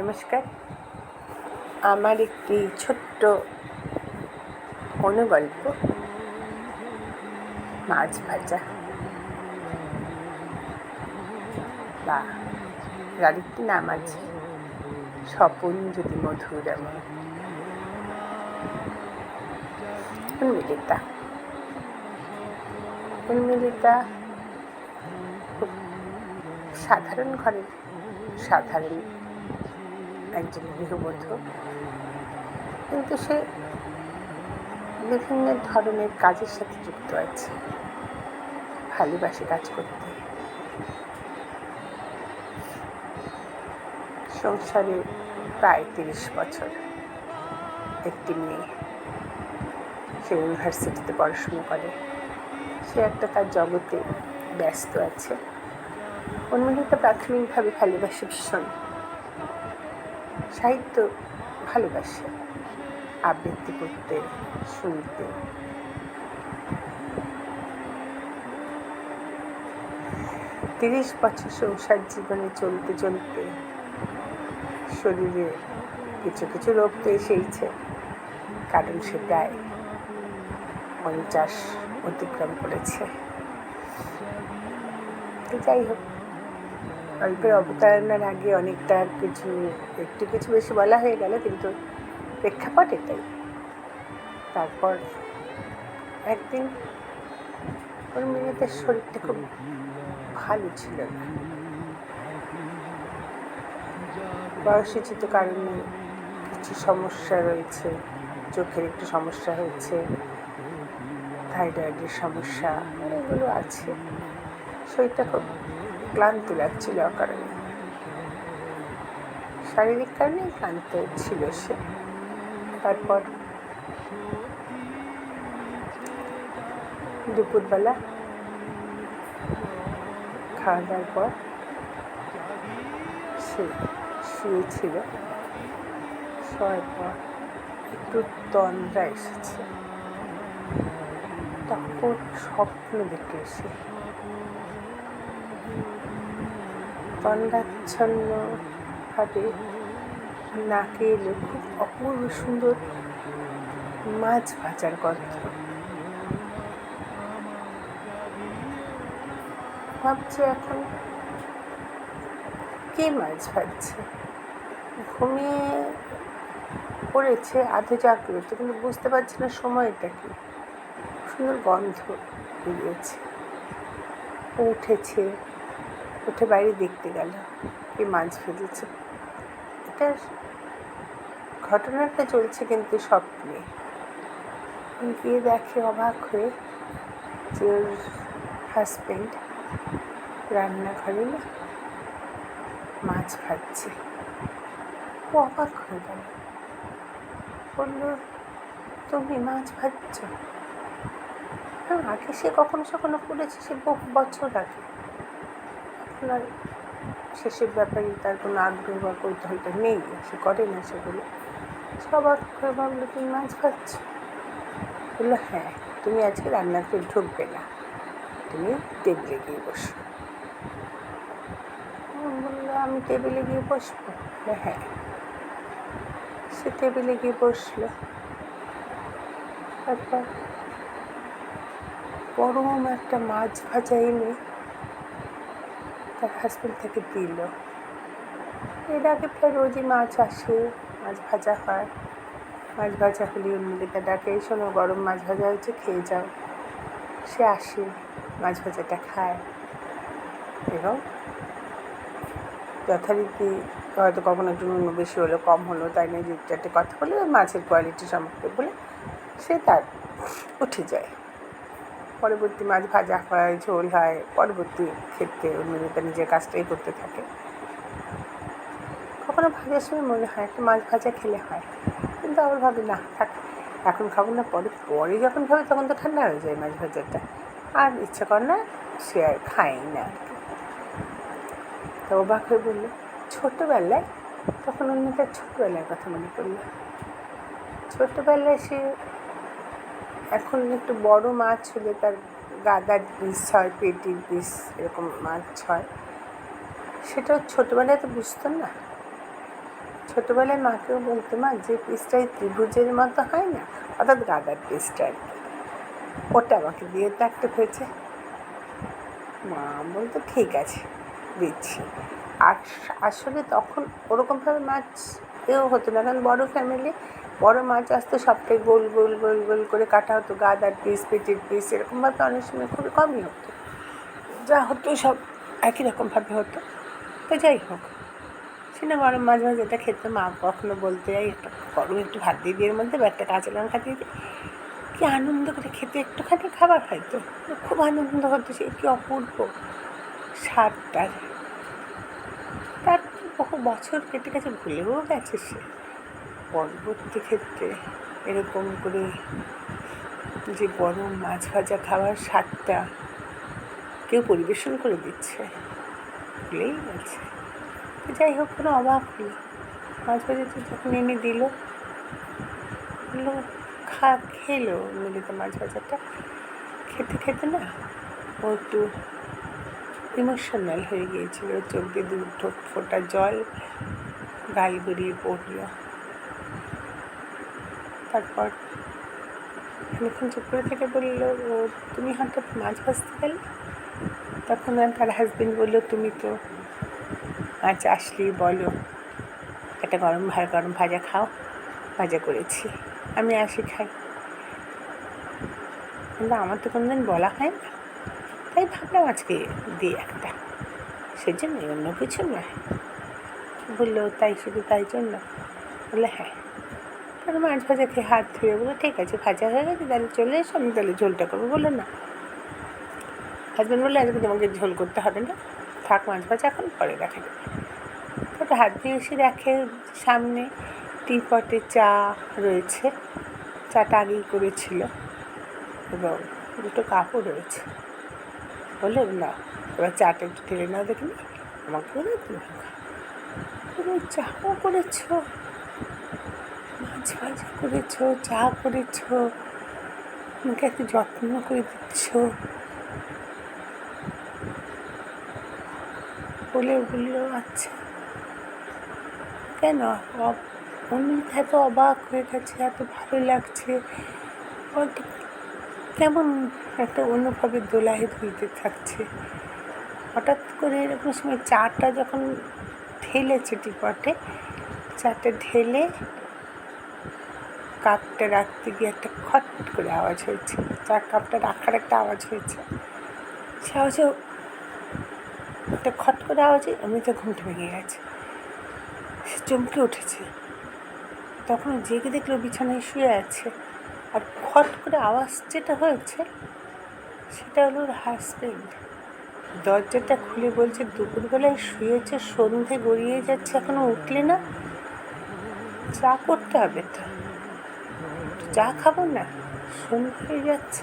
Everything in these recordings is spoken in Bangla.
নমস্কার। আমার একটি ছোট্ট অনুগল্প মাছ ভাজা। বা আরেকটি নাম আছে স্বপন যদি মধুর আমার উন্মিলিতা। উন্মিলিতা খুব সাধারণ ঘরের সাধারণ একজন গৃহবধূ। কিন্তু সে বিভিন্ন ধরনের কাজের সাথে যুক্ত আছে। ভালোবাসে কাজ করতে। সংসারে প্রায় তিরিশ বছর একটি মেয়ে। সে ইউনিভার্সিটিতে পড়াশুনো করে। সে একটা তার জগতে ব্যস্ত আছে। উন্মিলিতা প্রাথমিকভাবে ভালোবাসে ভীষণ। সাহিত্য ভালোবাসে, আবৃত্তি করতে, শুনতে। তিরিশ বছর সংসার জীবনে চলতে চলতে শরীরে কিছু কিছু রোগ তো এসেইছে, কারণ সে প্রায় পঞ্চাশ অতিক্রম করেছে। যাই হোক গল্পের অবতারণার আগে অনেকটা কিছু, একটু কিছু বেশি বলা হয়ে গেল, কিন্তু প্রেক্ষাপট এটাই তারপর একদিন ওর মেয়েদের শরীরটা খুব ভালো ছিল। না বয়সোচিত কারণে কিছু সমস্যা রয়েছে, চোখের একটু সমস্যা হয়েছে, থাইরয়েডের সমস্যা, এগুলো আছে। শরীরটা খুব ক্লান্ত লাগছিল অকারণে। শারীরিক কারণে ক্লান্ত ছিল সে। তারপর দুপুরবেলা খাওয়া দাওয়ার পর সে শুয়েছিল। শোয়ার পর একটু তন্দ্রা এসেছে। তখন স্বপ্ন দেখে এসে তন্দ্রাচ্ছন্নভাবে নাকে এলো খুব অপূর্ব সুন্দর মাছ ভাজার গন্ধ। ভাবছে এখন কে মাছ ভাজছে? ঘুমিয়ে পড়েছে আধো জাগ্রত, কিন্তু বুঝতে পারছে না সময়টা কি। সুন্দর গন্ধ বেরিয়েছে। উঠেছে। উঠে বাইরে দেখতে গেল কে মাছ ভেজেছে এটা ঘটনাটা চলছে কিন্তু স্বপ্নে। গিয়ে দেখে অবাক হয়ে যে ওর হাজব্যান্ড রান্নাঘরে মাছ ভাজছে ও অবাক হয়ে গেল। বলল, তুমি মাছ ভাজছ? হ্যাঁ আগে সে কখনো সখনো করেছে, সে বহু বছর আগে। আর শেষের ব্যাপারে তার কোনো আগ্রহ বা কৌতূহলটা নেই, সে করে না সেগুলো। সবার করে ভাবলো, তুমি মাছ ভাজছ? বলল হ্যাঁ তুমি আজকে রান্নাঘরে ঢুকবে না। তুমি টেবিলে গিয়ে বসো। বলল আমি টেবিলে গিয়ে বসবো? হ্যাঁ। সে টেবিলে গিয়ে বসল। তারপর পরম একটা মাছ ভাজা এনে তার হাজব্যান্ড থেকে দিল। এর আগে প্রায় রোজই মাছ আসে, মাছ ভাজা হয়। মাছ ভাজা হলে উন্মিলিকা ডাকে, এই শোনো, গরম মাছ ভাজা হয়েছে, খেয়ে যাও। সে আসে, মাছ ভাজাটা খায় এবং যথারীতি হয়তো কখনো একটু নুন বেশি হলো কম হলো, তাই নিয়ে চারটে কথা বলে মাছের কোয়ালিটি সম্পর্কে বলে সে তার উঠে যায়। পরবর্তী মাছ ভাজা হয়, ঝোল হয়, পরবর্তী ক্ষেত্রে উন্মিলিতা নিজের কাজটাই করতে থাকে। কখনো ভাজার সময় মনে হয় একটা মাছ ভাজা খেলে হয়, কিন্তু আবার ভাবি, না, থাক, এখন খাব না। পরে পরে যখন খাবে তখন তো ঠান্ডা হয়ে যায় মাছ ভাজাটা। আর ইচ্ছা করে না, সে আর খায় না তো অবাক হয়ে বলল, ছোটোবেলায়? তখন অন্য তার ছোটোবেলার কথা মনে পড়ল। ছোটোবেলায় সে এখন একটু বড় মাছ হলে তার গাদার পিস হয়, পেটির পিস এরকম মাছ হয়। সেটা ছোটোবেলায় তো বুঝতাম না। ছোটোবেলায় মাকেও বলতো, মা, যে পিসটা এই ত্রিভুজের মতো হয় না, অর্থাৎ গাদার পিসটা আর কি, ওটা আমাকে দিয়ে তো একটা হয়েছে। মা বলতো, ঠিক আছে, দিচ্ছি। আর আসলে তখন ওরকমভাবে মাছ এও হতো না, কারণ বড়ো ফ্যামিলি বড়ো মাছ আসতো সবটাই গোল গোল গোল গোল করে কাটা হতো। গাদার পিস পেটির পিস এরকমভাবে অনেক সময় খুবই কমই হতো। যা হতো সব একই রকমভাবে হতো। তো যাই হোক সে না গরম মাছ ভাজাটা খেতে মা কখনো বলতে যাই, একটা গরম একটু ভাত দিয়ে দিয়ে মধ্যে বা একটা কাঁচা লঙ্কা দিয়ে কি আনন্দ করে খেতে, একটুখানি খাবার হয়তো। খুব আনন্দ হতো সে, কি অপূর্ব স্বাদটার তার বহু বছর কেটে গেছে, ভুলেও গেছে সে। পরবর্তী ক্ষেত্রে এরকম করে যে গরম মাছ ভাজা খাওয়ার স্বাদটা কেউ পরিবেশন করে দিচ্ছে ভুলেই গেছে যাই হোক, কোনো অবাক হলো মাছ ভাজাটা যখন এনে দিল খা, খেলো। মিলিত মাছ ভাজাটা খেতে খেতে না ও একটু ইমোশনাল হয়ে গিয়েছিল। চোখ দিয়ে দু ফোটা জল গাল গড়িয়ে পড়ল। তারপর অনেকক্ষণ চুপ করে থেকে বলল, ও, তুমি হঠাৎ মাছ ভাজতে গেলে? তখন তার হাজবেন্ড বলল, তুমি তো মাছ আসলেই বলো, একটা গরম ভার গরম ভাজা খাও, ভাজা করেছি, আমি আসি খাই। কিন্তু আমার তো কোনোদিন বলা হয় না। তাই ভাবলাম আজকে দিই একটা সেজন্য অন্য কিছু নয়। বলল, তাই শুধু তাই জন্য? বলল হ্যাঁ। তাহলে মাছ ভাজা খেয়ে হাত ধুয়ে বলল, ঠিক আছে, ভাজা হয়ে গেছে, তাহলে চলে এসো, আমি তাহলে ঝোলটা করব। বলল, না। হাজব্যান্ড বলল, আজকে তোমাকে ঝোল করতে হবে না। থাক, মাছ ভাজা এখন পরে দেখা যাবে। তারপর হাত দিয়ে এসে দেখে সামনে টি পটে চা রয়েছে। চাটা আগেই করেছিল এবং দুটো কাপড় রয়েছে। বলে না, এবার চাটা একটু ঢেলে নাও দেখিনি আমাকে বলে, তুমি চাও করেছ? ভাজা করেছ চা করেছ, আমাকে এত যত্ন করে দিচ্ছ। বলে বলল আচ্ছা। কেন? অন্য এত অবাক হয়ে গেছে, এত ভালো লাগছে। কেমন একটা অন্যভাবে দোলায় দুলতে থাকছে। হঠাৎ করে এরকম সময় চাটা যখন ঢেলেছে টিপটে, চাটা ঢেলে কাপটা রাখতে গিয়ে একটা খট করে আওয়াজ হয়েছে। চা কাপটা রাখার একটা আওয়াজ হয়েছে। সে একটা খট করে আওয়াজে এমনিতে ঘুমটা ভেঙে গেছে। সে চমকে উঠেছে। তখন জেগে দেখল বিছানায় শুয়ে আছে। আর খট করে আওয়াজ যেটা হয়েছে, সেটা হলো ওর হাজবেন্ড দরজাটা খুলে বলছে, দুপুরবেলায় শুয়েছে, সন্ধে গড়িয়ে যাচ্ছে, এখনও উঠলে না? চা করতে হবে তো। চা খাব না সন্ধে হয়ে যাচ্ছে।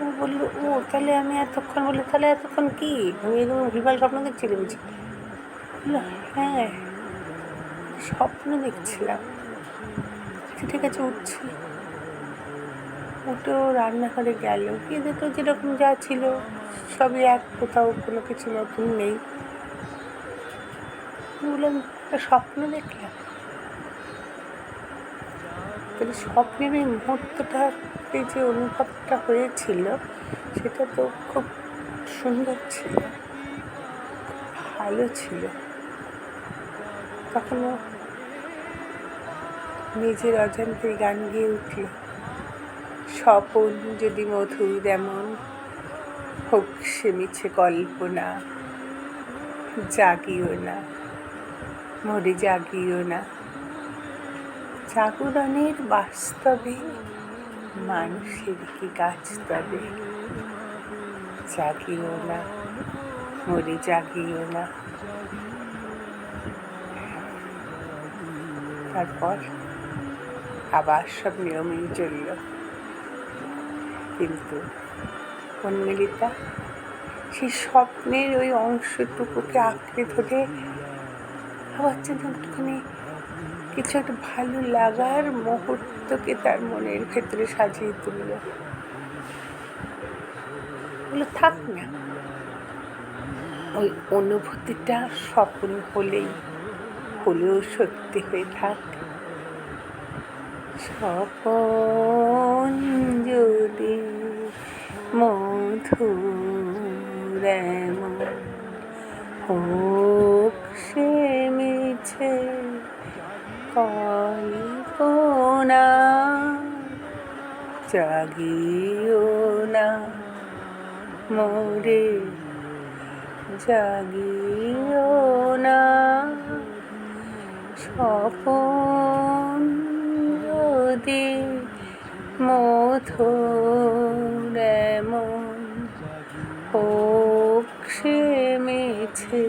ও বলল, ও, তাহলে আমি এতক্ষণ বলল, তাহলে এতক্ষণ কি? আমি এরকম ভুলভাল স্বপ্ন দেখছিলাম বুঝি হ্যাঁ স্বপ্ন দেখছিলাম। আচ্ছা ঠিক আছে, উঠছি। উঠেও রান্নাঘরে গেল। গিয়ে দেখল যেরকম যা ছিল, সবই এক কোথাও, কোনো কিছু নতুন নেই। বললাম স্বপ্ন দেখলাম? তাহলে স্বপ্নের এই মুহূর্তটাতে যে অনুভবটা হয়েছিল, সেটা তো খুব সুন্দর ছিল, ভালো ছিল। তখনও নিজের অজান্তে গান গিয়ে উঠল, স্বপন যদি মধুর এমন হোক সে মিছে কল্পনা, জাগিও না, মরে জাগিও না। জাগরণের বাস্তবে মানুষের কি কাজ তবে? জাগিও না, মরে জাগিও না। তারপর আবার সব নিয়মেই চলল। কিন্তু উন্মিলিতা সেই স্বপ্নের ওই অংশটুকুকে আঁকড়ে ধরে আবার যেন একটুখানি কিছু একটা ভালো লাগার মুহূর্তকে তার মনের ক্ষেত্রে সাজিয়ে তুলল। ওগুলো থাক না। ওই অনুভূতিটা স্বপ্ন হলেই, হলেও সত্যি হয়ে থাক। স্বপন যদি মধুর হোক সে মিছে কল্পনা জাগিও না মোরে জাগিও না স্বপন যদি মধুর এমন হোক সে মিছে